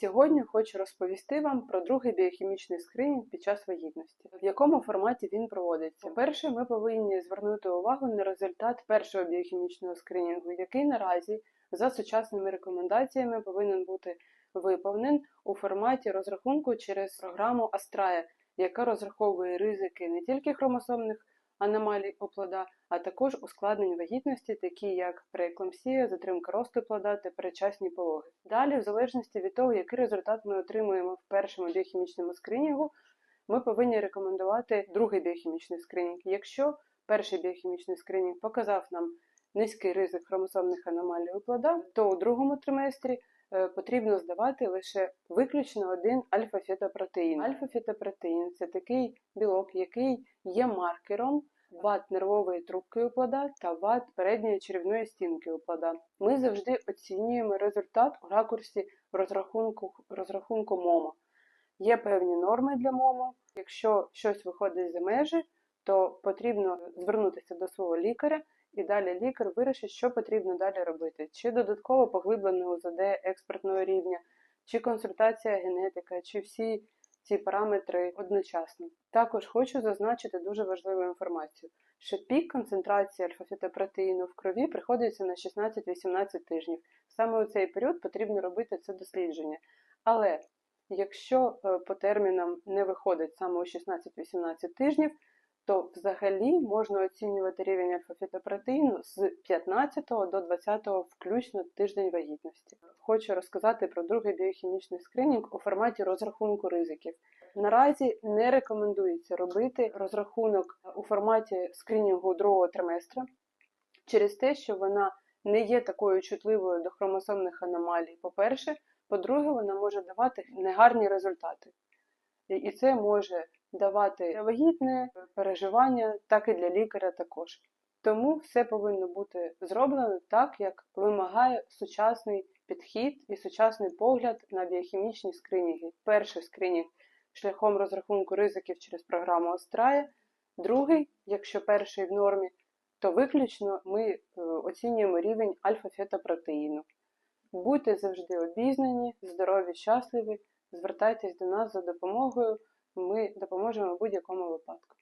Сьогодні хочу розповісти вам про другий біохімічний скринінг під час вагітності, в якому форматі він проводиться. По-перше, ми повинні звернути увагу на результат першого біохімічного скринінгу, який наразі за сучасними рекомендаціями повинен бути виповнен у форматі розрахунку через програму Astraea, яка розраховує ризики не тільки хромосомних аномалій у плода, а також ускладнень вагітності, такі як прееклампсія, затримка росту плода та передчасні пологи. Далі, в залежності від того, який результат ми отримуємо в першому біохімічному скринінгу, ми повинні рекомендувати другий біохімічний скринінг. Якщо перший біохімічний скринінг показав нам низький ризик хромосомних аномалій у плода, то у другому триместрі потрібно здавати лише виключно один альфа-фетопротеїн. Альфа-фетопротеїн це такий білок, який є маркером вад нервової трубки у плода та вад передньої черевної стінки у плода. Ми завжди оцінюємо результат у ракурсі розрахунку, розрахунку МОМА. Є певні норми для МОМО. Якщо щось виходить за межі, то потрібно звернутися до свого лікаря, і далі лікар вирішить, що потрібно далі робити: чи додатково поглиблене УЗД експертного рівня, чи консультація генетика, чи всі ці параметри одночасно. Також хочу зазначити дуже важливу інформацію, що пік концентрації альфа-фетопротеїну в крові приходиться на 16-18 тижнів. Саме у цей період потрібно робити це дослідження. Але якщо е, по термінам не виходить саме у 16-18 тижнів, то взагалі можна оцінювати рівень альфа-фетопротеїну з 15 до 20 включно тиждень вагітності. Хочу розказати про другий біохімічний скринінг у форматі розрахунку ризиків. Наразі не рекомендується робити розрахунок у форматі скринінгу другого триместра через те, що вона не є такою чутливою до хромосомних аномалій. По-перше, по-друге, вона може давати негарні результати. І це може давати вагітне переживання, так і для лікаря також. Тому все повинно бути зроблено так, як вимагає сучасний підхід і сучасний погляд на біохімічні скринінги. Перший скринінг шляхом розрахунку ризиків через програму Astraea, другий, якщо перший в нормі, то виключно ми е, оцінюємо рівень альфа-фетопротеїну. Будьте завжди обізнані, здорові, щасливі, звертайтесь до нас за допомогою. Ми допоможемо в будь-якому випадку.